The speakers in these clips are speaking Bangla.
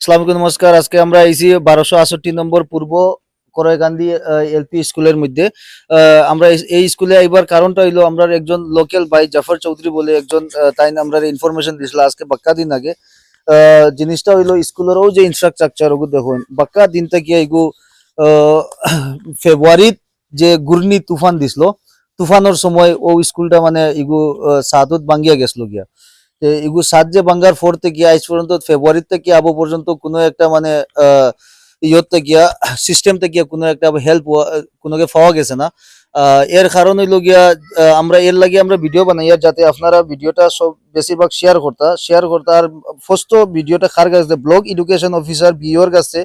সালামালাইকুম নমস্কার। আজকে আমরা এসি বারোশো আষট্টি নম্বর পূর্ব করাইকান্দি এলপি স্কুলের মধ্যে। আমরা এই- স্কুলে এবার কারণটা হইল আমরা একজন লোকাল ভাই জাফর চৌধুরী বলে একজন তাই আমরা ইনফরমেশন দিছিল আজকে বাক্কা দিন আগে। জিনিসটা হইল স্কুলেরও যে ইনফ্রাস্ট্রাকচার ওগু দেখুন বাক্কা দিন থেকে এগু ফেব্রুয়ারিত যে ঘূর্ণি তুফান দিছিল তুফানোর সময় ও স্কুলটা মানে আহ, সাদত ভাঙ্গিয়া গেছিল গিয়া। এগু সাত যে বাঙ্গার ফোর থেকে আজ পর্যন্ত ফেব্রুয়ারি থেকে আবো পর্যন্ত কোনো একটা মানে ইয়ত থেকে সিস্টেম থেকে কোনো একটা হেল্প কোনোকে পাওয়া গেছে না। এর কারণ হইল গিয়া আমরা এর লাগে আমরা ভিডিও বানাই আর যাতে আপনারা ভিডিওটা সব বেশিরভাগ শেয়ার করতা। শেয়ার করতা আর ফার্স্ট ভিডিওটা কার কাছে? ব্লক এডুকেশন অফিসার বিওর কাছে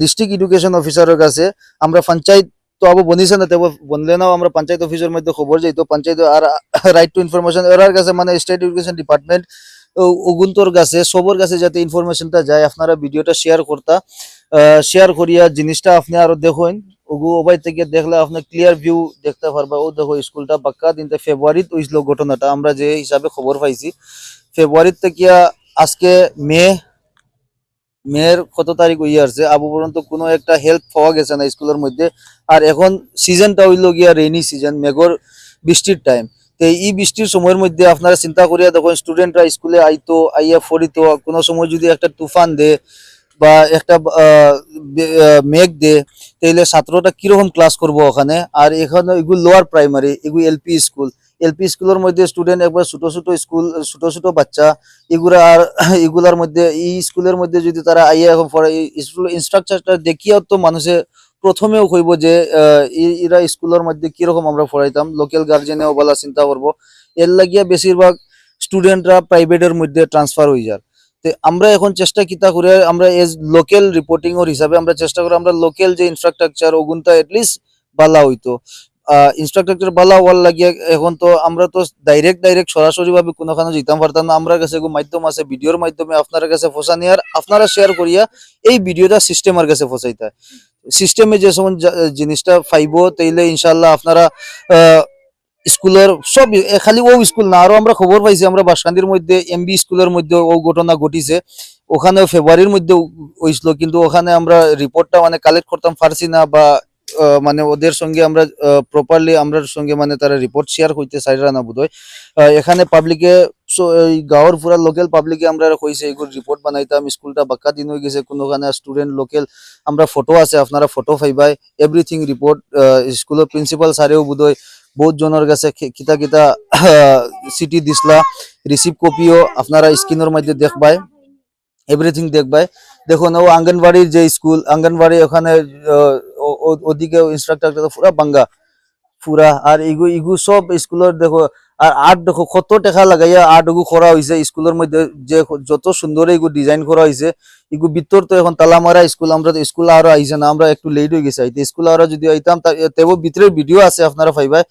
ডিস্ট্রিক্ট এডুকেশন অফিসারের কাছে। আমরা পঞ্চায়েত তো আবো বনিছে না তেবো বনলে নাও আমরা পঞ্চায়েত অফিসের মধ্যে খবর যাই তো পঞ্চায়েত আর রাইট টু ইনফরমেশন এরার কাছে মানে স্টেট এডুকেশন ডিপার্টমেন্ট উগুন্তর কাছে, সবর কাছে যাতে ইনফরমেশনটা যায়, আপনারা ভিডিওটা শেয়ার করতা শেয়ার করিয়া জিনিসটা আপনি আরও দেখুন, ওগু ওবাই থেকে দেখলে আপনি ক্লিয়ার ভিউ দেখতে পারবা, ও দেখো স্কুলটা বাক্কা দিনতে ফেব্রুয়ারিত হইছিল ঘটনাটা, আমরা যে হিসাবে খবর পাইছি ফেব্রুয়ারিত থেকে আজকে মে মেয়ের কত তারিখ হইয়া আসছে আবু পর্যন্ত কোনো একটা হেল্প পাওয়া গেছে না স্কুলের মধ্যে। আর এখন সিজনটা হইল গিয়া রেইনি সিজন মেঘর বৃষ্টির টাইম তো এই বৃষ্টির সময়ের মধ্যে আপনারা চিন্তা করিয়া দেখুন স্টুডেন্টরা স্কুলে আইতো, আইয়া ফরিত কোনো সময় যদি একটা তুফান দে বা একটা মেঘ দে, তাইলে ছাত্রটা কীরকম ক্লাস করব ওখানে? আর এখানে এগুলো লোয়ার প্রাইমারি এগুলো এলপি স্কুল এলপি স্কুলের মধ্যে স্টুডেন্ট একবার ছোট ছোট স্কুল ছোট ছোট বাচ্চা, এগুলা আর এগুলার মধ্যে, এই স্কুলের মধ্যে যদি তারা আইয়া এখন স্কুল ইনস্ট্রাকচারটা দেখিয়াও তো মানুষে প্রথমেও কইব যে এরা স্কুলের মধ্যে কীরকম আমরা পড়াইতাম। লোকাল গার্জেনেও বলা চিন্তা করব। এর লাগিয়া বেশিরভাগ স্টুডেন্টরা প্রাইভেটের মধ্যে ট্রান্সফার হয়ে যায় তো আমরা এখন চেষ্টা কিতা করে, আমরা এজ লোকাল রিপোর্টিং এর হিসাবে আমরা চেষ্টা করি, আমরা লোকাল যে ইনফ্রাস্ট্রাকচার ওগুনটা এটলিস্ট বালা হইতো। ইনফ্রাস্ট্রাকচার বালা হওয়ার লাগিয়ে, এখন তো আমরা তো ডাইরেক্ট ডাইরেক্ট সরাসরি ভাবে কোনোখানে যেতাম পারতাম না। আমরা কাছে মাধ্যম আছে, ভিডিওর মাধ্যমে আপনার কাছে ফসানি আর আপনারা শেয়ার করিয়া এই ভিডিওটা সিস্টেমের কাছে ফসাইতা। সিস্টেমে যে সময় জিনিসটা পাইবো, তাইলে ইনশাল্লাহ আপনারা স্কুলের সব খালি ও স্কুল না, আরও আমরা খবর পাইছি, আমরা বাসকান্দির মধ্যে এমবি স্কুলের মধ্যে ও ঘটনা ঘটিছে। ওখানে ফেব্রুয়ারির মধ্যে হয়েছিল কিন্তু ওখানে আমরা রিপোর্টটা মানে কালেক্ট করতাম, পারছি না বা মানে ওদের সঙ্গে আমরা প্রপারলি আমরা সঙ্গে মানে তারা রিপোর্ট শেয়ার করতে চাইরা না বোধ এখানে পাবলিকে গাঁৱৰ পুরা লোকাল পাবলিকে আমরা কইছে এগুলো রিপোর্ট বানাইতাম, স্কুলটা বাক্কা দিন হয়ে গেছে, কোনোখানে স্টুডেন্ট লোকাল আমরা ফটো আছে, আপনারা ফটো এভরিথিং রিপোর্ট স্কুলের প্রিন্সিপাল স্যারেও বোধহয় বহুত জনের কাছে কিতা কিতা সিটি দিসলা রিসিভ কপিও আপনারা স্ক্রিনের মধ্যে দেখবাই এভরিথিং দেখবাই। দেখুন, ও আঙ্গনবাড়ির যে স্কুল আঙ্গনবাড়ি ওখানে ওদিকে ইনস্ট্রাক্টর পুরা বাঙ্গা, পুরা। আর ইগু ইগু সব স্কুলের দেখো, আর আর্ট দেখো, কত টাকা লাগাইয়া আর্ট এগু করা হয়েছে স্কুলের মধ্যে। যে যত সুন্দর এগু ডিজাইন করা হয়েছে ইগু ভিতর তো এখন তালা স্কুল, আমরা তো স্কুল আরও আইছে না, আমরা একটু লেট হয়ে গেছে। আইতে স্কুল আরও যদি আইতাম, তা- ভিতরে ভিডিও আছে আপনারা পাইবাই।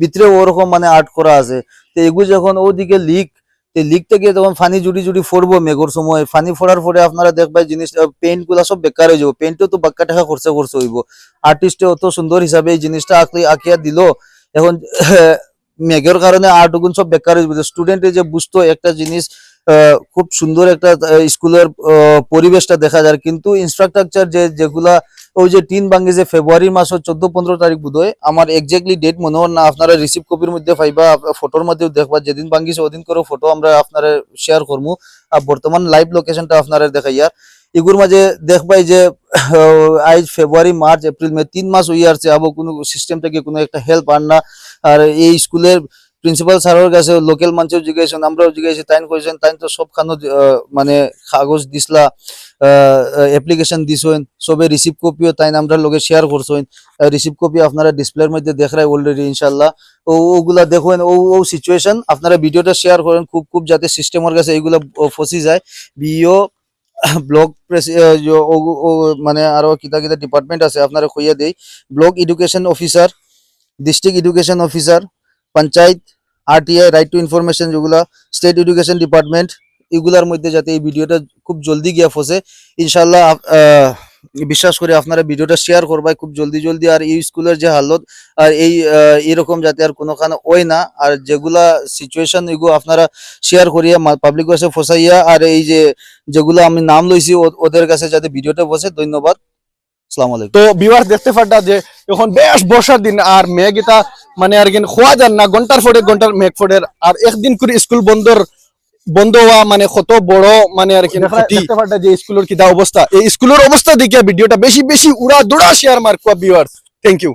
ভিতরে ওরকম মানে আর্ট করা আছে। তো এগু যখন ওদিকে লিক লিক থেকে তখন ফানি জুড়ি জুড়ি ফোরবো মেঘর সময়। ফানি ফোড়ার পরে আপনারা দেখবেন জিনিস পেন্টগুলা সব বেকার হয়ে যাব। পেন্টও তো বাক্কা টাকা খরচা খরচ হইব। আর্টিস্টে অত সুন্দর হিসাবে এই জিনিসটা আঁকি আঁকিয়া দিল। এখন, মেঘের কারণে আর্টগুন সব বেকার হয়ে যাবে। স্টুডেন্টে যে বুঝতো একটা জিনিস খুব সুন্দর একটা স্কুলের পরিবেশটা দেখা যায়। কিন্তু ইনফ্রাস্ট্রাকচার যে, যেগুলা, ওই যে টিন ভাঙ্গি যে ফেব্রুয়ারি মাসের চোদ্দ, পনেরো তারিখ বোধ আমার এক্স্যাক্টলি ডেট মনে হয় না, আপনারা রিসিভ কপির মধ্যে পাইবা ফটোর মধ্যেও দেখবা, যেদিন ভাঙ্গিছে ওদিন করে ফটো আমরা আপনারা শেয়ার করব আর বর্তমান লাইভ লোকেশনটা আপনারা দেখাই, আর এগুর মাঝে দেখবাই যে আজ ফেব্রুয়ারি, মার্চ, এপ্রিল, মে, তিন মাস আসছে আবো কোনো সিস্টেম থেকে কোনো একটা হেল্প আন না। আর এই স্কুলের প্রিন্সিপাল স্যারের কাছে, লোকাল মানুষও জিজ্ঞাসা আমরাও জিজ্ঞাসা, তাইন করেছেন তাইন তো সবখানো মানে কাগজ দিসলা অ্যাপ্লিকেশন দিছেন সবে রিসিভ কপিও তাইন আমরা লোকে শেয়ার করছেন রিসিভ কপি আপনারা ডিসপ্লের মধ্যে দেখায় অলরেডি ইনশাল্লাহ ও, ওগুলা দেখুন, ও ও সিচুয়েশন আপনারা ভিডিওটা শেয়ার করেন, খুব খুব যাতে সিস্টেমের কাছে এইগুলা ফসি যায়। বিও ব্লক মানে আরও কিতা কিতা ডিপার্টমেন্ট আছে, আপনারা কইয়া দেই। Block education officer district education officer panchayat RTI right to information যেগুলা স্টেট এডুকেশন ডিপার্টমেন্ট এগুলার মধ্যে যাতে এই ভিডিওটা খুব জলদি গিয়া ফসে। ইনশাল্লাহ বিশ্বাস করি আপনারা ভিডিওটা শেয়ার করবাই খুব জলদি জলদি। আর এই স্কুলের যে হালত, আর এই এরকম যাতে আর কোনোখানে ওই না। আর যেগুলা সিচুয়েশন এগুলো আপনারা শেয়ার করিয়া পাবলিক কাছে ফসাইয়া, আর এই যে যেগুলো আমি নাম লইছি ওদের কাছে যাতে ভিডিওটা বসে ধন্যবাদ। তো বিভার দেখতে পারটা যে এখন বেশ বর্ষার দিন আর মেঘ এটা মানে আর কিন খোয়া যান না ঘণ্টার ফোটে ঘণ্টার মেঘ ফোটের আর একদিন করে স্কুল বন্ধর বন্ধ হওয়া মানে কত বড় মানে আর কি দেখতে পারটা যে স্কুলের কিতা অবস্থা। এই স্কুলের অবস্থা দেখিয়া ভিডিওটা বেশি বেশি উড়া দুড়া শেয়ার মার্ক বিভার থ্যাংক ইউ